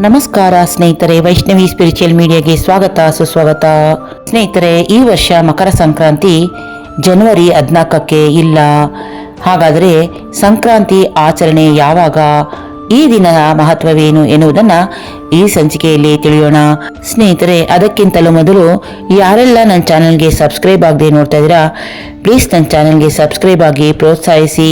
ನಮಸ್ಕಾರ ಸ್ನೇಹಿತರೆ, ವೈಷ್ಣವಿ ಸ್ಪಿರಿಚುವಲ್ ಮೀಡಿಯಾಗೆ ಸ್ವಾಗತ, ಸುಸ್ವಾಗತ. ಸ್ನೇಹಿತರೆ, ಈ ವರ್ಷ ಮಕರ ಸಂಕ್ರಾಂತಿ ಜನವರಿ ಹದಿನಾಲ್ಕಕ್ಕೆ ಇಲ್ಲ. ಹಾಗಾದರೆ ಸಂಕ್ರಾಂತಿ ಆಚರಣೆ ಯಾವಾಗ? ಈ ದಿನದ ಮಹತ್ವವೇನು ಎನ್ನುವುದನ್ನು ಈ ಸಂಚಿಕೆಯಲ್ಲಿ ತಿಳಿಯೋಣ. ಸ್ನೇಹಿತರೆ, ಅದಕ್ಕಿಂತಲೂ ಮೊದಲು ಯಾರೆಲ್ಲ ನನ್ನ ಚಾನಲ್ಗೆ ಸಬ್ಸ್ಕ್ರೈಬ್ ಆಗದೆ ನೋಡ್ತಾ ಇದ್ದೀರಾ, ಪ್ಲೀಸ್ ನನ್ನ ಚಾನಲ್ಗೆ ಸಬ್ಸ್ಕ್ರೈಬ್ ಆಗಿ ಪ್ರೋತ್ಸಾಹಿಸಿ.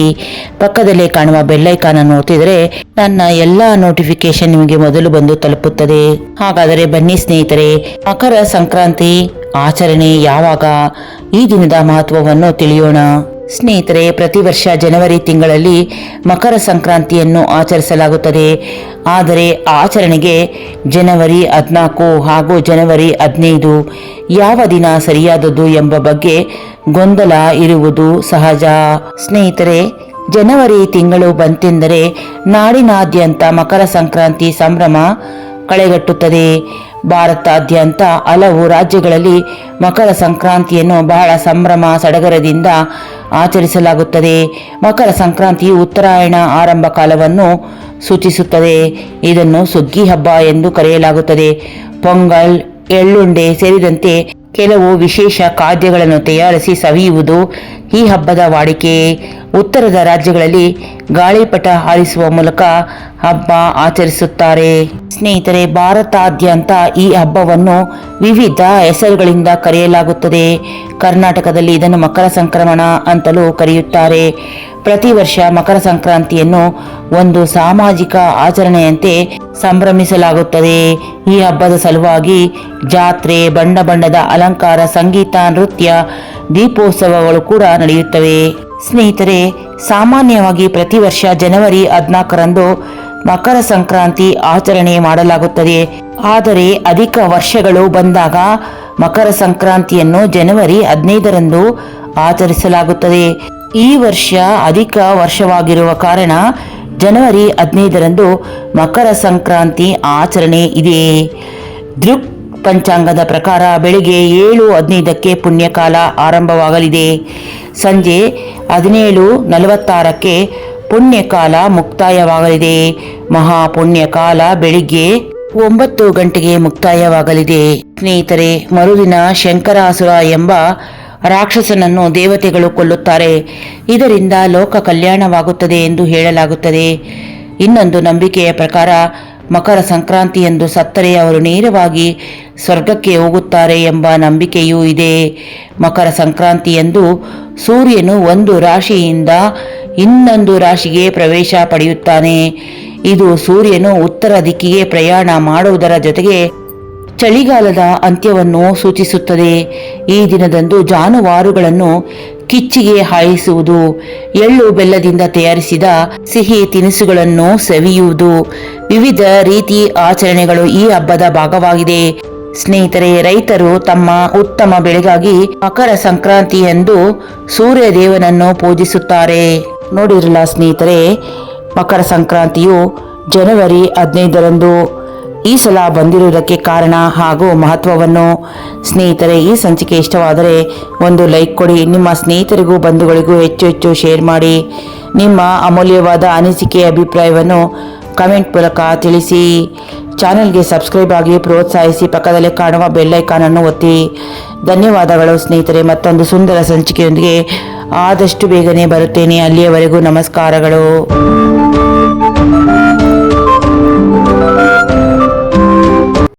ಪಕ್ಕದಲ್ಲೇ ಕಾಣುವ ಬೆಲ್ಲೈಕಾನ್ ಅನ್ನು ಒತ್ತಿದರೆ ನನ್ನ ಎಲ್ಲ ನೋಟಿಫಿಕೇಶನ್ ನಿಮಗೆ ಮೊದಲು ಬಂದು ತಲುಪುತ್ತದೆ. ಹಾಗಾದರೆ ಬನ್ನಿ ಸ್ನೇಹಿತರೆ, ಮಕರ ಸಂಕ್ರಾಂತಿ ಆಚರಣೆ ಯಾವಾಗ? ಈ ದಿನದ ಮಹತ್ವವನ್ನು ತಿಳಿಯೋಣ. ಸ್ನೇಹಿತರೆ, ಪ್ರತಿ ವರ್ಷ ಜನವರಿ ತಿಂಗಳಲ್ಲಿ ಮಕರ ಸಂಕ್ರಾಂತಿಯನ್ನು ಆಚರಿಸಲಾಗುತ್ತದೆ. ಆದರೆ ಆಚರಣೆಗೆ ಜನವರಿ ಹದಿನಾಲ್ಕು ಹಾಗೂ ಜನವರಿ ಹದಿನೈದು ಯಾವ ದಿನ ಸರಿಯಾದದ್ದು ಎಂಬ ಬಗ್ಗೆ ಗೊಂದಲ ಇರುವುದು ಸಹಜ. ಸ್ನೇಹಿತರೆ, ಜನವರಿ ತಿಂಗಳು ಬಂತೆಂದರೆ ನಾಡಿನಾದ್ಯಂತ ಮಕರ ಸಂಕ್ರಾಂತಿ ಸಂಭ್ರಮ ಕಳೆಗಟ್ಟುತ್ತದೆ. ಭಾರತಾದ್ಯಂತ ಹಲವು ರಾಜ್ಯಗಳಲ್ಲಿ ಮಕರ ಸಂಕ್ರಾಂತಿಯನ್ನು ಬಹಳ ಸಂಭ್ರಮ, ಸಡಗರದಿಂದ ಆಚರಿಸಲಾಗುತ್ತದೆ. ಮಕರ ಸಂಕ್ರಾಂತಿ ಉತ್ತರಾಯಣ ಆರಂಭ ಕಾಲವನ್ನು ಸೂಚಿಸುತ್ತದೆ. ಇದನ್ನು ಸುಗ್ಗಿ ಹಬ್ಬ ಎಂದು ಕರೆಯಲಾಗುತ್ತದೆ. ಪೊಂಗಲ್, ಎಳ್ಳುಂಡೆ ಸೇರಿದಂತೆ ಕೆಲವು ವಿಶೇಷ ಖಾದ್ಯಗಳನ್ನು ತಯಾರಿಸಿ ಸವಿಯುವುದು ಈ ಹಬ್ಬದ ವಾಡಿಕೆ. ಉತ್ತರದ ರಾಜ್ಯಗಳಲ್ಲಿ ಗಾಳಿಪಟ ಹಾರಿಸುವ ಮೂಲಕ ಹಬ್ಬ ಆಚರಿಸುತ್ತಾರೆ. ಸ್ನೇಹಿತರೆ, ಭಾರತಾದ್ಯಂತ ಈ ಹಬ್ಬವನ್ನು ವಿವಿಧ ಹೆಸರುಗಳಿಂದ ಕರೆಯಲಾಗುತ್ತದೆ. ಕರ್ನಾಟಕದಲ್ಲಿ ಇದನ್ನು ಮಕರ ಸಂಕ್ರಮಣ ಅಂತಲೂ ಕರೆಯುತ್ತಾರೆ. ಪ್ರತಿ ವರ್ಷ ಮಕರ ಸಂಕ್ರಾಂತಿಯನ್ನು ಒಂದು ಸಾಮಾಜಿಕ ಆಚರಣೆಯಂತೆ ಸಂಭ್ರಮಿಸಲಾಗುತ್ತದೆ. ಈ ಹಬ್ಬದ ಸಲುವಾಗಿ ಜಾತ್ರೆ ಬಣ್ಣ ಬಣ್ಣದ ಅಲಂಕಾರ, ಸಂಗೀತ, ನೃತ್ಯ, ದೀಪೋತ್ಸವಗಳು ಕೂಡ ನಡೆಯುತ್ತವೆ. ಸ್ನೇಹಿತರೆ, ಸಾಮಾನ್ಯವಾಗಿ ಪ್ರತಿ ವರ್ಷ ಜನವರಿ ಹದಿನಾಲ್ಕರಂದು ಮಕರ ಸಂಕ್ರಾಂತಿ ಆಚರಣೆ ಮಾಡಲಾಗುತ್ತದೆ. ಆದರೆ ಅಧಿಕ ವರ್ಷಗಳು ಬಂದಾಗ ಮಕರ ಸಂಕ್ರಾಂತಿಯನ್ನು ಜನವರಿ ಹದಿನೈದರಂದು ಆಚರಿಸಲಾಗುತ್ತದೆ. ಈ ವರ್ಷ ಅಧಿಕ ವರ್ಷವಾಗಿರುವ ಕಾರಣ ಜನವರಿ ಹದಿನೈದರಂದು ಮಕರ ಸಂಕ್ರಾಂತಿ ಆಚರಣೆ ಇದೆ. ದೃಕ್ ಪಂಚಾಂಗದ ಪ್ರಕಾರ ಬೆಳಿಗ್ಗೆ ಏಳು ಹದಿನೈದಕ್ಕೆ ಪುಣ್ಯಕಾಲ ಆರಂಭವಾಗಲಿದೆ. ಸಂಜೆ ಹದಿನೇಳು ನಲವತ್ತಾರಕ್ಕೆ ಪುಣ್ಯಕಾಲ ಮುಕ್ತಾಯವಾಗಲಿದೆ. ಮಹಾಪುಣ್ಯಕಾಲ ಬೆಳಿಗ್ಗೆ ಒಂಬತ್ತು ಗಂಟೆಗೆ ಮುಕ್ತಾಯವಾಗಲಿದೆ. ಸ್ನೇಹಿತರೆ, ಮರುದಿನ ಶಂಕರಾಸುರ ಎಂಬ ರಾಕ್ಷಸನನ್ನು ದೇವತೆಗಳು ಕೊಲ್ಲುತ್ತಾರೆ. ಇದರಿಂದ ಲೋಕ ಕಲ್ಯಾಣವಾಗುತ್ತದೆ ಎಂದು ಹೇಳಲಾಗುತ್ತದೆ. ಇನ್ನೊಂದು ನಂಬಿಕೆಯ ಪ್ರಕಾರ ಮಕರ ಸಂಕ್ರಾಂತಿಯಂದು ಸತ್ತರೆ ಅವರು ನೇರವಾಗಿ ಸ್ವರ್ಗಕ್ಕೆ ಹೋಗುತ್ತಾರೆ ಎಂಬ ನಂಬಿಕೆಯೂ ಇದೆ. ಮಕರ ಸಂಕ್ರಾಂತಿಯಂದು ಸೂರ್ಯನು ಒಂದು ರಾಶಿಯಿಂದ ಇನ್ನೊಂದು ರಾಶಿಗೆ ಪ್ರವೇಶ ಪಡೆಯುತ್ತಾನೆ. ಇದು ಸೂರ್ಯನು ಉತ್ತರ ದಿಕ್ಕಿಗೆ ಪ್ರಯಾಣ ಮಾಡುವುದರ ಜೊತೆಗೆ ಚಳಿಗಾಲದ ಅಂತ್ಯವನ್ನು ಸೂಚಿಸುತ್ತದೆ. ಈ ದಿನದಂದು ಜಾನುವಾರುಗಳನ್ನು ಕಿಚ್ಚಿಗೆ ಹಾಯಿಸುವುದು, ಎಳ್ಳು ಬೆಲ್ಲದಿಂದ ತಯಾರಿಸಿದ ಸಿಹಿ ತಿನಿಸುಗಳನ್ನು ಸವಿಯುವುದು. ವಿವಿಧ ರೀತಿ ಆಚರಣೆಗಳು ಈ ಹಬ್ಬದ ಭಾಗವಾಗಿದೆ. ಸ್ನೇಹಿತರೆ, ರೈತರು ತಮ್ಮ ಉತ್ತಮ ಬೆಳೆಗಾಗಿ ಮಕರ ಸಂಕ್ರಾಂತಿಯಂದು ಸೂರ್ಯ ದೇವನನ್ನು ಪೂಜಿಸುತ್ತಾರೆ. ನೋಡಿರಲ್ಲ ಸ್ನೇಹಿತರೆ, ಮಕರ ಸಂಕ್ರಾಂತಿಯು ಜನವರಿ ಹದಿನೈದರಂದು ಈ ಸಲ ಬಂದಿರುವುದಕ್ಕೆ ಕಾರಣ ಹಾಗೂ ಮಹತ್ವವನ್ನು ಸ್ನೇಹಿತರೆ, ಈ ಸಂಚಿಕೆ ಇಷ್ಟವಾದರೆ ಒಂದು ಲೈಕ್ ಕೊಡಿ. ನಿಮ್ಮ ಸ್ನೇಹಿತರಿಗೂ, ಬಂಧುಗಳಿಗೂ ಹೆಚ್ಚು ಹೆಚ್ಚು ಶೇರ್ ಮಾಡಿ. ನಿಮ್ಮ ಅಮೂಲ್ಯವಾದ ಅನಿಸಿಕೆ, ಅಭಿಪ್ರಾಯವನ್ನು ಕಮೆಂಟ್ ಮೂಲಕ ತಿಳಿಸಿ. ಚಾನೆಲ್ಗೆ ಸಬ್ಸ್ಕ್ರೈಬ್ ಆಗಿ ಪ್ರೋತ್ಸಾಹಿಸಿ. ಪಕ್ಕದಲ್ಲೇ ಕಾಣುವ ಬೆಲ್ಲೈಕಾನನ್ನು ಒತ್ತಿ. ಧನ್ಯವಾದಗಳು ಸ್ನೇಹಿತರೆ. ಮತ್ತೊಂದು ಸುಂದರ ಸಂಚಿಕೆಯೊಂದಿಗೆ ಆದಷ್ಟು ಬೇಗನೆ ಬರುತ್ತೇನೆ. ಅಲ್ಲಿಯವರೆಗೂ ನಮಸ್ಕಾರಗಳು.